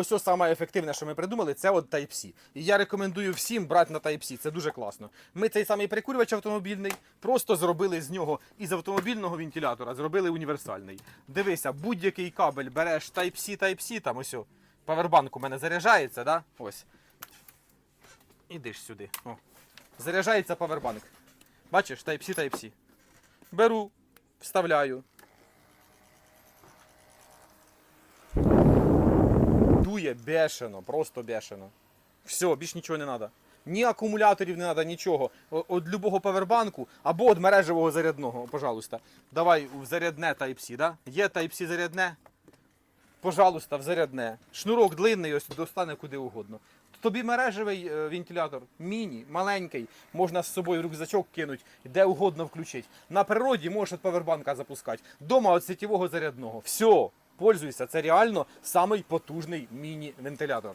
ось ось саме ефективне, що ми придумали, це от Type-C. І я рекомендую всім брати на Type-C, це дуже класно. Ми цей самий прикурювач автомобільний просто зробили з нього із автомобільного вентилятора, зробили універсальний. Дивися, будь-який кабель береш Type-C, Type-C, там ось. Павербанк у мене заряджається, да? Ось. Іди ж сюди. О. Заряджається павербанк. Бачиш, Type-C, Type-C. Беру, вставляю. Дує бешено, просто бешено. Все, більш нічого не треба. Ні акумуляторів не треба, нічого. От любого павербанку або від мережевого зарядного, пожалуйста. Давай в зарядне Type-C, да? Є Type-C зарядне? Пожалуйста, в зарядне. Шнурок длинний, ось достане куди угодно. Тобі мережевий е, вентилятор, міні, маленький, можна з собою рюкзачок кинути, де угодно включити. На природі можеш від павербанка запускати. Дома від сетєвого зарядного. Все, пользуйся, це реально самий потужний міні-вентилятор.